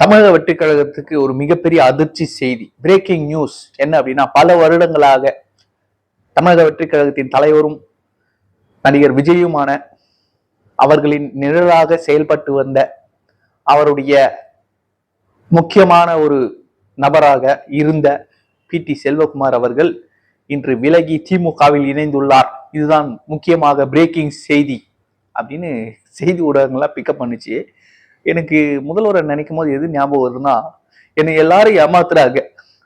தமிழக வெட்டுக்கழகத்துக்கு ஒரு மிகப்பெரிய அதிர்ச்சி செய்தி பிரேக்கிங் நியூஸ் என்ன அப்படின்னா பல வருடங்களாக தமிழக வெட்டுக்கழகத்தின் தலைவரும் நடிகர் விஜயுமான அவர்களின் நிழலாக செயல்பட்டு வந்த அவருடைய முக்கியமான ஒரு நபராக இருந்த பி. டி. செல்வகுமார் அவர்கள் இன்று விலகி திமுகவில் இணைந்துள்ளார். இதுதான் முக்கியமாக பிரேக்கிங் செய்தி அப்படின்னு செய்தி ஊடகங்கள்லாம் பிக்கப் பண்ணுச்சு. எனக்கு முதல்வரை நினைக்கும் போது எது ஞாபகம் வருதுன்னா என்னை எல்லாரும் ஏமாத்துறாங்க.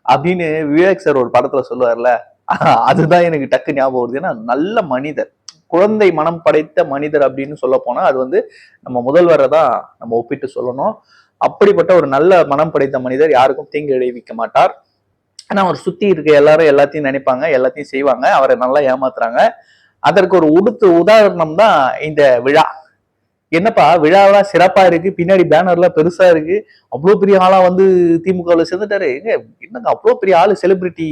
அப்படின்னு விவேக் சார் ஒரு படத்துல சொல்லுவார்ல அதுதான் எனக்கு டக்கு ஞாபகம் வருது. ஏன்னா நல்ல மனிதர். குழந்தை மனம் படைத்த மனிதர் அப்படின்னு சொல்ல போனா அது வந்து நம்ம முதல்வரை தான் நம்ம ஒப்பிட்டு சொல்லணும். அப்படிப்பட்ட ஒரு நல்ல மனம் படைத்த மனிதர் யாருக்கும் தீங்கு விளைவிக்க மாட்டார். ஆனா அவர் சுத்தி இருக்க எல்லாரும் எல்லாத்தையும் நினைப்பாங்க எல்லாத்தையும் செய்வாங்க அவரை நல்லா ஏமாத்துறாங்க. அதற்கு ஒரு உடுத்து உதாரணம் தான் இந்த விழா. என்னப்பா விழாவெல்லாம் சிறப்பா இருக்கு பின்னாடி பேனர்லாம் பெருசா இருக்கு. அவ்வளோ பெரிய ஆளா வந்து திமுகவில் சேர்ந்துட்டாரு. எங்க என்னங்க அவ்வளோ பெரிய ஆளு செலிபிரிட்டி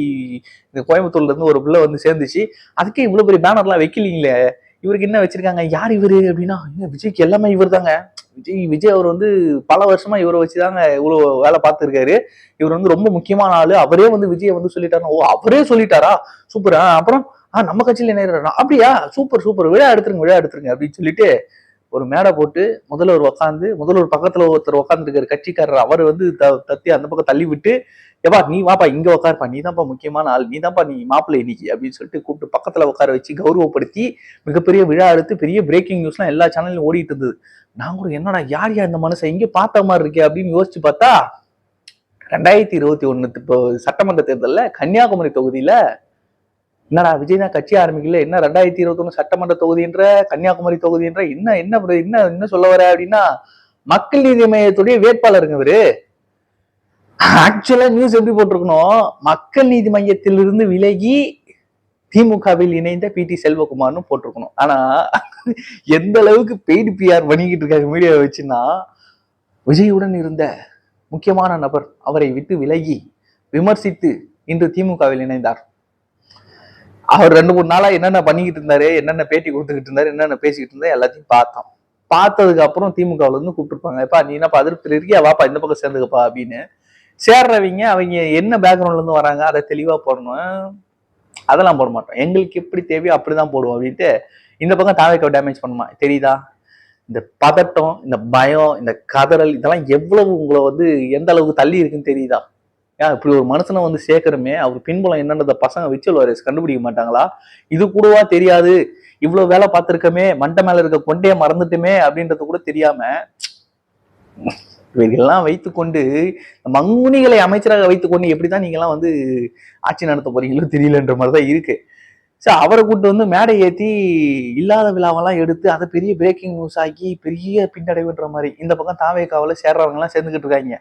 இந்த கோயம்புத்தூர்ல இருந்து ஒரு பிள்ளை வந்து சேர்ந்துச்சு. அதுக்கே இவ்வளோ பெரிய பேனர்லாம் வைக்கலீங்களே? இவருக்கு என்ன வச்சிருக்காங்க? யார் இவரு அப்படின்னா விஜய்க்கு எல்லாமே இவர் தாங்க விஜய் விஜய் அவர் வந்து பல வருஷமா இவரை வச்சுதாங்க இவ்வளவு வேலை பார்த்துருக்காரு. இவர் வந்து ரொம்ப முக்கியமான ஆளு. அவரே வந்து விஜயை வந்து சொல்லிட்டாரு ஓ அவரே சொல்லிட்டாரா? சூப்பர். அப்புறம் ஆ நம்ம கட்சியில என்ன அப்படியா? Super super. விழா எடுத்துருங்க விழா எடுத்துருங்க அப்படின்னு சொல்லிட்டு ஒரு மேடை போட்டு முதல்வர் உட்காந்து முதல்வர் பக்கத்துல ஒருத்தர் உட்காந்துருக்காரு கட்சிக்காரர். அவர் வந்து த- தத்தி அந்த பக்கம் தள்ளி விட்டு ஏப்பா நீ வாப்பா இங்க உட்காருப்பா நீ தான்ப்பா முக்கியமான ஆள். நீ தான்ப்பா நீ மாப்பிள்ளை இன்னைக்கு. அப்படின்னு சொல்லிட்டு கூப்பிட்டு பக்கத்துல உட்கார வச்சு கௌரவப்படுத்தி மிகப்பெரிய விழா எடுத்து பெரிய பிரேக்கிங் நியூஸ்லாம் எல்லா சேனல்லையும் ஓடிட்டு இருந்தது. நான் கூட என்னடா யார் யார் இந்த மனசை எங்க பார்த்த மாதிரி இருக்கே? அப்படின்னு யோசிச்சு பார்த்தா ரெண்டாயிரத்தி இருபத்தி ஒன்று இப்போ சட்டமன்ற தேர்தலில் கன்னியாகுமரி தொகுதியில என்னடா விஜய்னா கட்சி ஆரம்பிக்கல என்ன ரெண்டாயிரத்தி இருபத்தி சட்டமன்ற தொகுதின்ற கன்னியாகுமரி தொகுதின்ற என்ன என்ன என்ன என்ன சொல்ல வர அப்படின்னா மக்கள் நீதி மையத்துடைய வேட்பாளருங்க இவரு. ஆக்சுவலா நியூஸ் எப்படி போட்டிருக்கணும்? மக்கள் நீதி மையத்திலிருந்து விலகி திமுகவில் இணைந்த பி டி செல்வகுமார்னு போட்டிருக்கணும். ஆனா எந்த அளவுக்கு பெய்டு பிஆர் பண்ணிக்கிட்டு இருக்காங்க மீடியாவை வச்சுன்னா விஜயுடன் இருந்த முக்கியமான நபர் அவரை விட்டு விலகி விமர்சித்து இன்று திமுகவில் இணைந்தார். அவர் ரெண்டு மூணு நாளா என்னென்ன பண்ணிக்கிட்டு இருந்தாரு என்னென்ன பேட்டி கொடுத்துக்கிட்டு இருந்தாரு என்னென்ன பேசிக்கிட்டு இருந்தாரு எல்லாத்தையும் பார்த்தோம். பார்த்ததுக்கு அப்புறம் திமுகவுல இருந்து கூப்பிட்டுருப்பாங்க. எப்பா நீ என்னப்பா அதிருப்தியில் இருக்கியா? வாப்பா இந்த பக்கம் சேர்ந்துக்கப்பா அப்படின்னு. சேர்றவங்க அவங்க என்ன பேக்ரவுண்ட்ல இருந்து வராங்க அதை தெளிவா போடணும். அதெல்லாம் போட மாட்டோம். எங்களுக்கு எப்படி தேவையோ அப்படிதான் போடுவோம் அப்படின்ட்டு இந்த பக்கம் தாவைக்கோ டேமேஜ் பண்ணுமா? தெரியுதா? இந்த பதட்டம் இந்த பயம் இந்த கதறல் இதெல்லாம் எவ்வளவு உங்களை வந்து எந்த அளவுக்கு தள்ளி இருக்குன்னு தெரியுதா? ஏன் இப்படி ஒரு மனுஷனை வந்து சேர்க்கறமே? அவர் பின்புலம் என்னன்றத பசங்க விச்சல் வாரியர்ஸ் கண்டுபிடிக்க மாட்டாங்களா? இது கூடவா தெரியாது? இவ்வளவு வேலை பார்த்துருக்கமே மண்டை மேல இருக்க கொண்டே மறந்துட்டுமே அப்படின்றது கூட தெரியாம இவைகள்லாம் வைத்துக்கொண்டு மங்குனிகளை அமைச்சராக வைத்துக்கொண்டு எப்படிதான் நீங்க எல்லாம் வந்து ஆட்சி நடத்த போறீங்களோ தெரியலன்ற மாதிரிதான் இருக்கு. சரி அவரை கூட்டு வந்து மேடை ஏத்தி இல்லாத விழாவெல்லாம் எடுத்து அதை பெரிய பிரேக்கிங் நியூஸ் ஆக்கி பெரிய பின்னடைவுன்ற மாதிரி இந்த பக்கம் தாவேக்காவில் சேர்றவங்க எல்லாம் சேர்ந்துக்கிட்டு இருக்காங்க.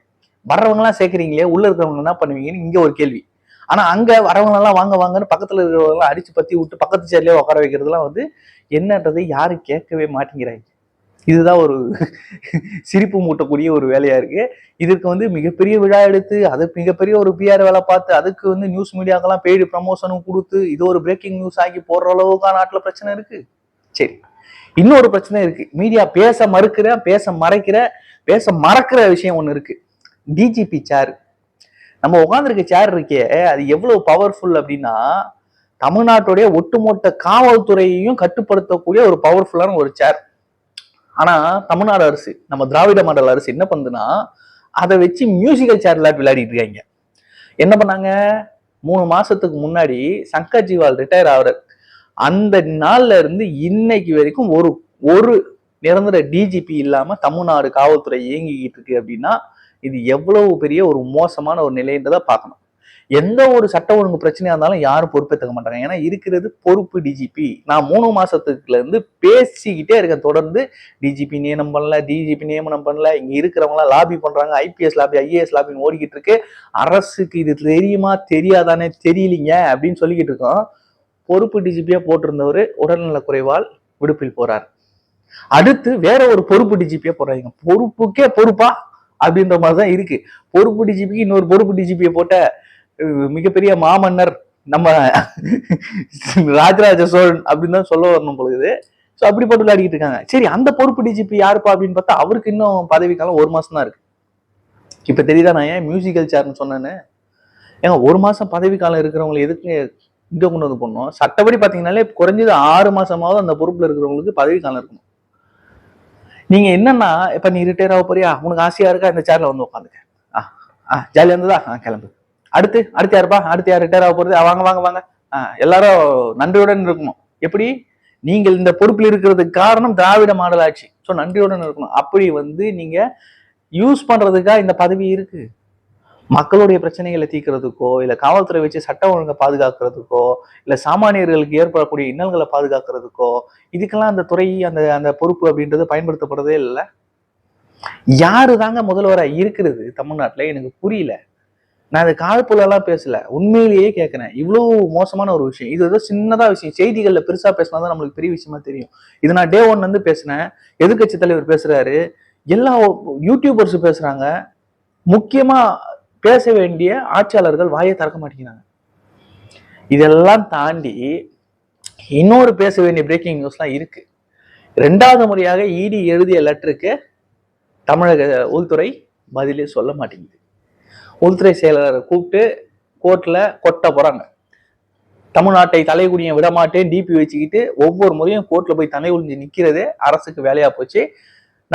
வர்றவங்களாம் சேர்க்குறீங்களே உள்ள இருக்கிறவங்க என்ன பண்ணுவீங்கன்னு இங்க ஒரு கேள்வி. ஆனா அங்க வரவங்களெல்லாம் வாங்க வாங்கன்னு பக்கத்துல இருக்கிறவங்களாம் அடிச்சு பத்தி விட்டு பக்கத்து சேர்லயே உட்கார வைக்கிறதுலாம் வந்து என்னன்றதை யாரும் கேட்கவே மாட்டேங்கிறாங்க. இதுதான் ஒரு சிரிப்பு மூட்டக்கூடிய ஒரு வேலையா இருக்கு. இதற்கு வந்து மிகப்பெரிய விழா எடுத்து அது மிகப்பெரிய ஒரு பிஆர் வேலை பார்த்து அதுக்கு வந்து நியூஸ் மீடியாக்கெல்லாம் பெய்டு ப்ரமோஷனும் கொடுத்து இது ஒரு பிரேக்கிங் நியூஸ் ஆக்கி போடுற அளவுக்கு நாட்டுல பிரச்சனை இருக்கு. சரி. இன்னொரு பிரச்சனை இருக்கு. மீடியா பேச மறுக்கிற பேச மறைக்கிற பேச மறக்கிற விஷயம் ஒண்ணு இருக்கு. டிஜிபி சேர் நம்ம உட்காந்துருக்க சேர் இருக்கே அது எவ்வளவு பவர்ஃபுல் அப்படின்னா தமிழ்நாட்டுடைய ஒட்டுமொத்த காவல்துறையையும் கட்டுப்படுத்தக்கூடிய ஒரு பவர்ஃபுல்லான ஒரு சேர் ஆனா தமிழ்நாடு அரசு நம்ம திராவிட மாடல் அரசு என்ன பண்ணுதுன்னா அதை வச்சு மியூசிக்கல் சேர் விளையாட்டு விளையாடிட்டு இருக்காங்க. என்ன பண்ணாங்க? மூணு மாசத்துக்கு முன்னாடி சங்கர் ஜிவால் ரிட்டையர் ஆகிறார். அந்த நாள்ல இருந்து இன்னைக்கு வரைக்கும் ஒரு ஒரு நிரந்தர டிஜிபி இல்லாம தமிழ்நாடு காவல்துறை இயங்கிக்கிட்டு இருக்கு அப்படின்னா இது எவ்வளவு பெரிய ஒரு மோசமான ஒரு நிலைன்றதை பார்க்கணும். எந்த ஒரு சட்ட ஒழுங்கு பிரச்சனையா இருந்தாலும் யாரும் பொறுப்பேற்றுக்க மாட்டாங்க. ஏன்னா இருக்கிறது பொறுப்பு டிஜிபி நான் மூணு மாசத்துக்குல இருந்து பேசிக்கிட்டே இருக்கேன். தொடர்ந்து டிஜிபி நியமனம் பண்ணல டிஜிபி நியமனம் பண்ணல. இங்க இருக்கிறவங்களாம் லாபி பண்றாங்க. ஐபிஎஸ் லாபி ஐஏஎஸ் லாபின்னு ஓடிக்கிட்டு இருக்கு. அரசுக்கு இது தெரியுமா தெரியாதானே தெரியலீங்க அப்படின்னு சொல்லிக்கிட்டு இருக்கோம். பொறுப்பு டிஜிபியா போட்டிருந்தவர் உடல்நல குறைவால் விடுப்பில் போறார். அடுத்து வேற ஒரு பொறுப்பு டிஜிபியா போறாங்க பொறுப்புக்கே பொறுப்பா அப்படின்ற மாதிரி தான் இருக்கு. பொறுப்பு டிஜிபிக்கு இன்னொரு பொறுப்பு டிஜிபியை போட்ட மிகப்பெரிய மாமன்னர் நம்ம ராஜராஜ சோழன் அப்படின்னு தான் சொல்ல வரணும் பொழுது ஸோ அப்படி போட்டு விளையாடிட்டு இருக்காங்க. சரி அந்த பொறுப்பு டிஜிபி யாருப்பா அப்படின்னு பார்த்தா அவருக்கு இன்னும் பதவி காலம் ஒரு மாசம் தான் இருக்கு. இப்ப தெரியுதா நான் ஏன் மியூசிக்கல் சேர்னு சொன்னேன்னு? ஏங்க ஒரு மாசம் பதவி காலம் இருக்கிறவங்களை எதுக்கு இங்கே கொண்டு வந்து பண்ணோம் சட்டப்படி பார்த்தீங்கன்னாலே குறைஞ்சது ஆறு மாசமாவது அந்த பொறுப்புல இருக்கிறவங்களுக்கு பதவி காலம் இருக்கணும். நீங்க என்னன்னா இப்ப நீ ரிட்டையர் ஆக போறியா? உனக்கு ஆசையா இருக்கா? இந்த சேர்ல வந்து உட்காந்துக்க. ஆ ஆ ஜாலியா இருந்ததா? ஆ கிளம்பு. அடுத்து அடுத்து யாருப்பா? அடுத்து யார் ரிட்டையர் ஆக போறது? வாங்க வாங்க வாங்க. ஆ, எல்லாரும் நன்றியுடன் இருக்கணும். எப்படி? நீங்கள் இந்த பொறுப்பில் இருக்கிறதுக்கு காரணம் திராவிட மாடல் ஆட்சி. ஸோ நன்றியுடன் இருக்கணும். அப்படி வந்து நீங்க யூஸ் பண்றதுக்கா இந்த பதவி இருக்கு? மக்களுடைய பிரச்சனைகளை தீர்க்கறதுக்கோ இல்லை காவல்துறை வச்சு சட்ட ஒழுங்கை பாதுகாக்கிறதுக்கோ இல்லை சாமானியர்களுக்கு ஏற்படக்கூடிய இன்னல்களை பாதுகாக்கிறதுக்கோ இதுக்கெல்லாம் அந்த துறை அந்த அந்த பொறுப்பு அப்படின்றது பயன்படுத்தப்படுறதே இல்லை. யாரு தாங்க முதல்வராக இருக்கிறது தமிழ்நாட்டில்? எனக்கு புரியல. நான் அது காழ்ப்புலாம் பேசல. உண்மையிலேயே கேட்குறேன் இவ்வளோ மோசமான ஒரு விஷயம். இது ஏதோ சின்னதாக விஷயம். செய்திகளில் பெருசாக பேசினா தான் நம்மளுக்கு பெரிய விஷயமா தெரியும். இது நான் டே ஒன் வந்து பேசினேன். எதிர்க்கட்சி தலைவர் பேசுறாரு. எல்லா யூடியூபர்ஸ் பேசுறாங்க. முக்கியமாக பேச வேண்டிய ஆட்சியாளர்கள் வாயை திறக்க மாட்டேங்கிறாங்க. இதெல்லாம் தாண்டி இன்னொரு பேச வேண்டிய பிரேக்கிங் நியூஸ்லாம் இருக்கு. ரெண்டாவது முறையாக இடி எழுதிய லெட்டருக்கு தமிழக உள்துறை பதிலே சொல்ல மாட்டேங்குது. உள்துறை செயலரை கூப்பிட்டு கோர்ட்டில் கொட்ட போகிறாங்க தமிழ்நாட்டை தலைகுனிய விடமாட்டேன் டிபி வச்சுக்கிட்டு ஒவ்வொரு முறையும் கோர்ட்டில் போய் தலை ஒழிஞ்சு நிற்கிறதே அரசுக்கு வேலையாக போச்சு.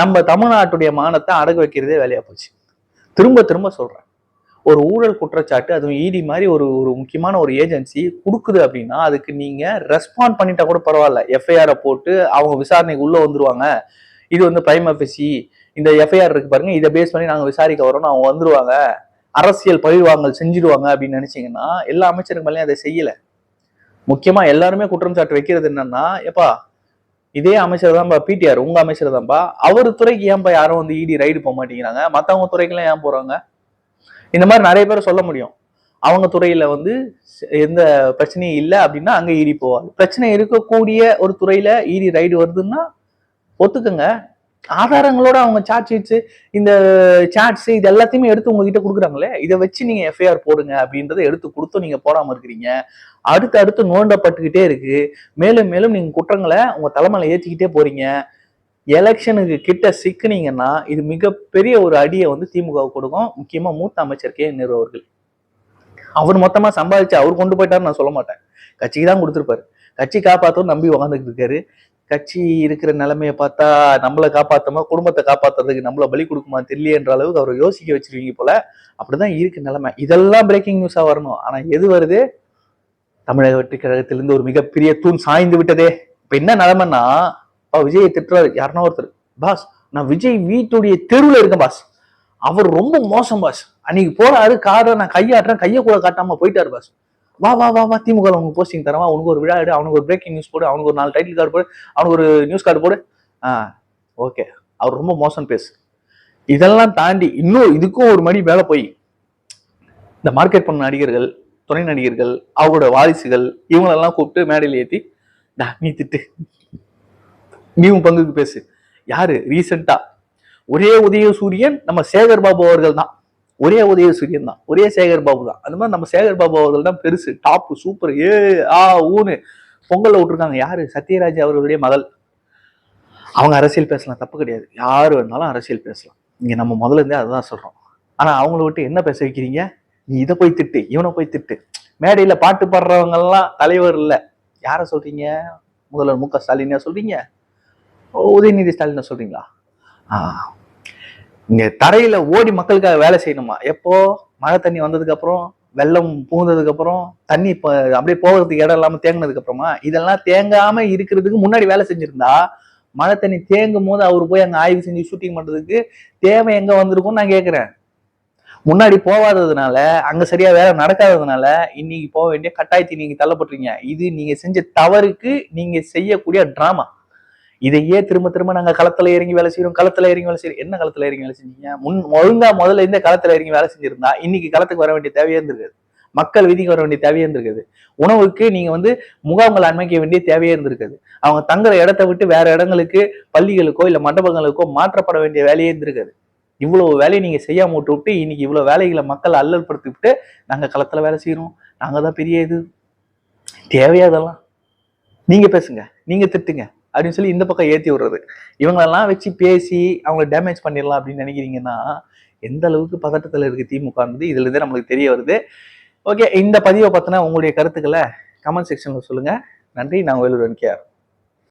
நம்ம தமிழ்நாட்டுடைய மானத்தை அடகு வைக்கிறதே வேலையாக போச்சு. திரும்ப திரும்ப சொல்கிறேன் ஒரு ஊழல் குற்றச்சாட்டு அதுவும் இடி மாதிரி ஒரு ஒரு முக்கியமான ஒரு ஏஜென்சி கொடுக்குது அப்படின்னா அதுக்கு நீங்க ரெஸ்பாண்ட் பண்ணிட்டா கூட பரவாயில்ல. எஃப்ஐஆரை போட்டு அவங்க விசாரணைக்கு உள்ள வந்துருவாங்க. இது வந்து பிரைம் அஃபிசி e. இந்த எஃப்ஐஆர் இருக்கு பாருங்க. இதை பேஸ் பண்ணி நாங்க விசாரிக்க வரோம்னு அவங்க வந்துருவாங்க. அரசியல் பழிவாங்கல் செஞ்சிடுவாங்க அப்படின்னு நினைச்சீங்கன்னா எல்லா அமைச்சருக்கு மேலேயும் அதை செய்யல. முக்கியமா எல்லாருமே குற்றம் சாட்டு வைக்கிறது என்னன்னா எப்பா இதே அமைச்சர் தான்ப்பா பிடிஆர் உங்க அமைச்சர் தான்ப்பா அவர் துறைக்கு ஏன்பா யாரும் வந்து இடி ரைடு போக மாட்டேங்கிறாங்க? மத்தவங்க துறைக்கெல்லாம் ஏன் போறாங்க? இந்த மாதிரி நிறைய பேர் சொல்ல முடியும். அவங்க துறையில வந்து எந்த பிரச்சனையும் இல்லை அப்படின்னா அங்கே ஈடி போவாது. பிரச்சனை இருக்கக்கூடிய ஒரு துறையில ஈடி ரைடு வருதுன்னா ஒத்துக்குங்க. ஆதாரங்களோட அவங்க சார்ஜ் ஷீட்ஸ் இந்த சாட்ஸ் இது எல்லாத்தையுமே எடுத்து உங்ககிட்ட கொடுக்குறாங்களே இதை வச்சு நீங்க எஃப்ஐஆர் போடுங்க அப்படின்றத எடுத்து கொடுத்தும் நீங்க போடாம இருக்கிறீங்க. அடுத்து அடுத்து நோண்டப்பட்டுக்கிட்டே இருக்கு. மேலும் மேலும் நீங்க குற்றங்களை உங்க தலைமையில ஏற்றிக்கிட்டே போறீங்க. எலெக்ஷனுக்கு கிட்ட சிக்கினீங்கன்னா இது மிகப்பெரிய ஒரு அடியை வந்து திமுக கொடுக்கும். முக்கியமா மூத்த அமைச்சர் கே. நேரு அவர்கள். அவர் மொத்தமா சம்பாதிச்சு அவர் கொண்டு போயிட்டாரு நான் சொல்ல மாட்டேன். கட்சிக்கு தான் கொடுத்துருப்பாரு. கட்சி காப்பாத்தவும் நம்பி உக்காந்துட்டு இருக்காரு. கட்சி இருக்கிற நிலைமையை பார்த்தா நம்மளை காப்பாத்தமா குடும்பத்தை காப்பாத்துறதுக்கு நம்மள பலி கொடுக்குமா தெரியலன்ற அளவுக்கு அவரை யோசிக்க வச்சிருவீங்க போல. அப்படிதான் இருக்கு நிலைமை. இதெல்லாம் பிரேக்கிங் நியூஸா வரணும். ஆனா எது வருது? தமிழக வெற்றி கழகத்திலிருந்து ஒரு மிகப்பெரிய தூண் சாய்ந்து விட்டதே. இப்ப என்ன நிலைமைன்னா விஜயை திட்டுறாரு. யாருன்னா ஒருத்தர். பாஸ் நான் விஜய் வீட்டுடைய தெருவில் இருக்கேன் பாஸ். அவர் ரொம்ப மோசம் பாஸ். அன்னைக்கு போறாரு காரை நான் கையாட்டுறேன் கையை கூட காட்டாம போயிட்டாரு பாஸ். வா வா வா வா திமுக அவனுக்கு போஸ்டிங் தரவா அவனுக்கு ஒரு விழா எடு அவனுக்கு ஒரு பிரேக்கிங் நியூஸ் போடு அவனுக்கு ஒரு நாலு டைட்டில் கார்டு போடு அவனுக்கு ஒரு நியூஸ் கார்டு போடு. ஆ ஓகே. அவர் ரொம்ப மோசம் பேசு. இதெல்லாம் தாண்டி இன்னும் இதுக்கும் ஒரு மணி மேலே போய் இந்த மார்க்கெட் பண்ண நடிகர்கள் துணை நடிகர்கள் அவரோட வாரிசுகள் இவங்களெல்லாம் கூப்பிட்டு மேடையில் ஏற்றி நீ திட்டு. நீ உன் பங்குக்கு பேசு. யாரு? ரீசெண்டா ஒரே உதயசூரியன் நம்ம சேகர் பாபு அவர்கள் தான். ஒரே உதயசூரியன் தான். ஒரே சேகர் பாபு தான். அந்த மாதிரி நம்ம சேகர் பாபு அவர்கள் தான் பெருசு. டாப் சூப்பர் ஏ ஆ ஊன்னு. பொங்கல்ல விட்டுருக்காங்க. யாரு? சத்யராஜ் அவர்களுடைய மகள். அவங்க அரசியல் பேசலாம். தப்பு கிடையாது. யார் வேணாலும் அரசியல் பேசலாம். இங்க நம்ம முதல்ல இருந்தே அதுதான் சொல்றோம். ஆனா அவங்கள விட்டு என்ன பேச வைக்கிறீங்க? நீ இதை போய் திட்டு இவனை போய் திட்டு. மேடையில பாட்டு பாடுறவங்க எல்லாம் தலைவர் இல்லை. யார சொல்றீங்க? முதல்வர் மு க ஸ்டாலினா சொல்றீங்க? உதயநிதி ஸ்டாலின் சொல்றீங்களா? இங்க தரையில ஓடி மக்களுக்காக வேலை செய்யணுமா? எப்போ மழை தண்ணி வந்ததுக்கு அப்புறம் வெள்ளம் புகுந்ததுக்கு அப்புறம் தண்ணி இப்போ அப்படியே போகிறதுக்கு இடம் இல்லாமல் தேங்கினதுக்கு அப்புறமா இதெல்லாம் தேங்காம இருக்கிறதுக்கு முன்னாடி வேலை செஞ்சிருந்தா மழை தண்ணி தேங்கும் போது அவர் போய் அங்கே ஆய்வு செஞ்சு ஷூட்டிங் பண்ணுறதுக்கு தேவை எங்க வந்திருக்கும்னு நான் கேட்குறேன் முன்னாடி போகாததுனால அங்க சரியா வேலை நடக்காததுனால இன்னைக்கு போக வேண்டிய கட்டாயத்தை நீங்க தள்ளப்பட்டுறீங்க இது நீங்க செஞ்ச தவறுக்கு நீங்க செய்யக்கூடிய டிராமா இதையே திரும்ப திரும்ப நாங்க களத்துல இறங்கி வேலை செய்யறோம் களத்துல இறங்கி வேலை செய்யறோம் என்ன களத்துல இறங்கி வேலை செஞ்சீங்க? முன் ஒழுங்கா முதல்ல இருந்தே களத்துல இறங்கி வேலை செஞ்சிருந்தா இன்னைக்கு களத்துக்கு வர வேண்டிய தேவையே இருந்திருக்காது. மக்கள் விதிக்கு வர வேண்டிய தேவையே இருந்திருக்குது. உணவுக்கு நீங்க வந்து முகாம்கள் அமைக்க வேண்டிய தேவையே இருந்திருக்குது. அவங்க தங்குற இடத்த விட்டு வேற இடங்களுக்கு பள்ளிகளுக்கோ இல்ல மண்டபங்களுக்கோ மாற்றப்பட வேண்டிய வேலையே இருந்திருக்குது. இவ்வளவு வேலையை நீங்க செய்யாம விட்டு விட்டு இன்னைக்கு இவ்வளவு வேலைகளை மக்கள் அல்லல் விட்டு நாங்க களத்துல வேலை செய்யறோம் நாங்க தான் பெரிய இது. தேவையா அதெல்லாம்? நீங்க பேசுங்க. நீங்க திட்டுங்க. அப்படின்னு சொல்லி இந்த பக்கம் ஏற்றி விடுறது. இவங்களெல்லாம் வச்சு பேசி அவங்கள டேமேஜ் பண்ணிடலாம் அப்படின்னு நினைக்கிறீங்கன்னா எந்த அளவுக்கு பதட்டத்தில் இருக்கு திமுகன்றது இதுலேருந்தே நம்மளுக்கு தெரிய வருது. ஓகே இந்த பதிவை பார்த்தினா உங்களுடைய கருத்துக்களை கமெண்ட் செக்ஷனில் சொல்லுங்கள் நன்றி நான் வேலூர் கேஆர்